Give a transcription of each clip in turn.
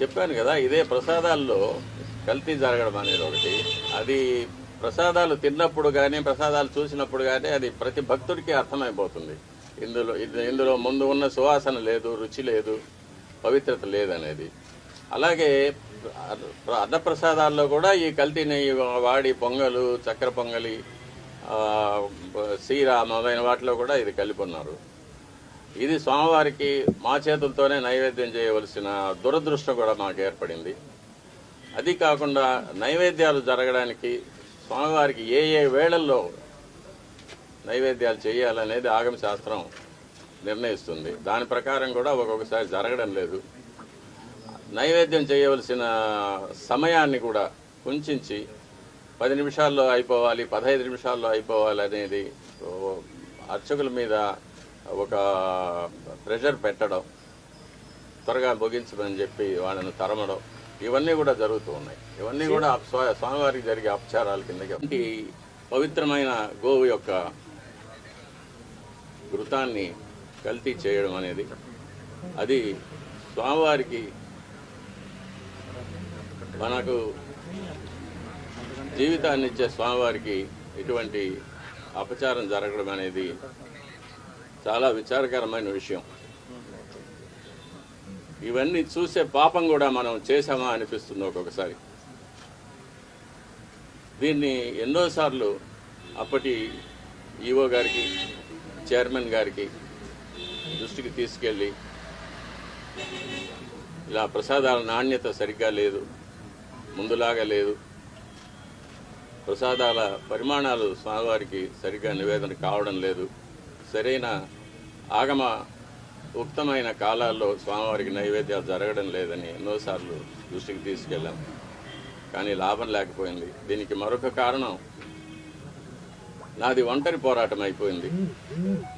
చెప్పాను కదా ఇదే ప్రసాదాల్లో కల్తీ జరగడం అనేది ఒకటి. అది ప్రసాదాలు తిన్నప్పుడు కానీ ప్రసాదాలు చూసినప్పుడు కానీ అది ప్రతి భక్తుడికి అర్థమైపోతుంది. ఇందులో ఇందులో ముందు ఉన్న సువాసన లేదు రుచి లేదు పవిత్రత లేదనేది అలాగే అన్నప్రసాదాల్లో కూడా ఈ కల్తీ నెయ్యి వాడి పొంగలు చక్కెర పొంగలి ఆ, మొదలైన వాటిలో కూడా ఇది కలిపి ఉన్నారు. ఇది స్వామివారికి మా చేతులతోనే నైవేద్యం చేయవలసిన దురదృష్టం కూడా మాకు ఏర్పడింది. అది కాకుండా నైవేద్యాలు జరగడానికి స్వామివారికి ఏ ఏ వేళల్లో నైవేద్యాలు చేయాలనేది ఆగమ శాస్త్రం నిర్ణయిస్తుంది. దాని ప్రకారం కూడా ఒక్కొక్కసారి జరగడం లేదు. నైవేద్యం చేయవలసిన సమయాన్ని కూడా కుంచించి పది నిమిషాల్లో అయిపోవాలి పదహైదు నిమిషాల్లో అయిపోవాలి అనేది అర్చకుల మీద ఒక ప్రెషర్ పెట్టడం త్వరగా ముగించమని చెప్పి వాళ్ళని తరమడం ఇవన్నీ కూడా జరుగుతూ ఉన్నాయి. ఇవన్నీ కూడా స్వా- స్వామివారికి జరిగే అపచారాల కిందకి పవిత్రమైన గోవు యొక్క ఘృతాన్ని కల్తీ చేయడం అనేది అది స్వామివారికి మనకు జీవితాన్ని ఇచ్చే స్వామివారికి ఇటువంటి అపచారం జరగడం అనేది చాలా విచారకరమైన విషయం. ఇవన్నీ చూసే పాపం కూడా మనం చేశామా అనిపిస్తుంది ఒక్కొక్కసారి. దీన్ని ఎన్నోసార్లు అప్పటి ఈఓ గారికి చైర్మన్ గారికి దృష్టికి తీసుకెళ్ళి ఇలా ప్రసాదాల నాణ్యత సరిగ్గా లేదు ముందులాగా లేదు. ప్రసాదాల పరిమాణాలు స్వామివారికి సరిగ్గా నివేదన కావడం లేదు. సరైన ఆగమ ఉక్తమైన కాలాల్లో స్వామివారికి నైవేద్యాలు జరగడం లేదని ఎన్నోసార్లు దృష్టికి తీసుకెళ్ళాం. కానీ లాభం లేకపోయింది. దీనికి మరొక కారణం నాది ఒంటరి పోరాటం అయిపోయింది.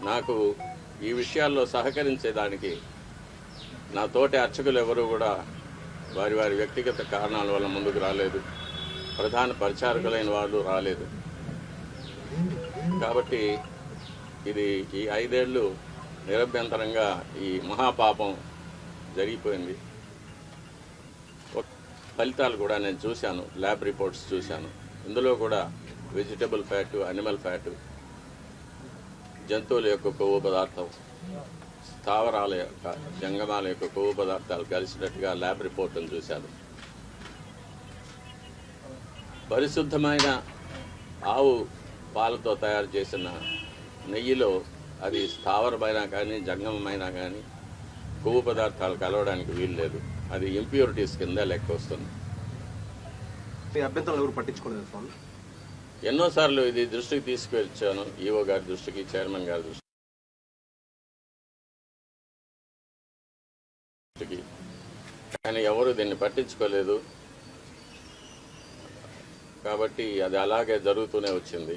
నాకు ఈ విషయాల్లో సహకరించేదానికి నా తోటి అర్చకులు ఎవరు కూడా వారి వారి వ్యక్తిగత కారణాల వల్ల ముందుకు రాలేదు. ప్రధాన పరిచారకులైన వాళ్ళు రాలేదు. కాబట్టి ఇది ఈ ఐదేళ్ళు నిరభ్యంతరంగా ఈ మహాపాపం జరిగిపోయింది. ఒక- ఫలితాలు కూడా నేను చూశాను ల్యాబ్ రిపోర్ట్స్ చూశాను. ఇందులో కూడా వెజిటబుల్ ఫ్యాటు అనిమల్ ఫ్యాటు జంతువుల యొక్క కొవ్వు పదార్థం స్థావరాల యొక్క జంగమాల యొక్క కొవ్వు పదార్థాలు కలిసినట్టుగా ల్యాబ్ రిపోర్టులు చూశాను. పరిశుద్ధమైన ఆవు పాలతో తయారు చేసిన నెయ్యిలో అది స్థావరమైనా కానీ జంగమమైనా కానీ కొవ్వు పదార్థాలు కలవడానికి వీలు లేదు. అది ఇంప్యూరిటీస్ కింద లెక్క వస్తుంది అభ్యంతరాలు ఎవరు పట్టించుకోలేదు స్వామి? ఎన్నోసార్లు ఇది దృష్టికి తీసుకువచ్చాను ఈఓ గారి దృష్టికి చైర్మన్ గారి దృష్టికి. కానీ ఎవరు దీన్ని పట్టించుకోలేదు. కాబట్టి అది అలాగే జరుగుతూనే వచ్చింది.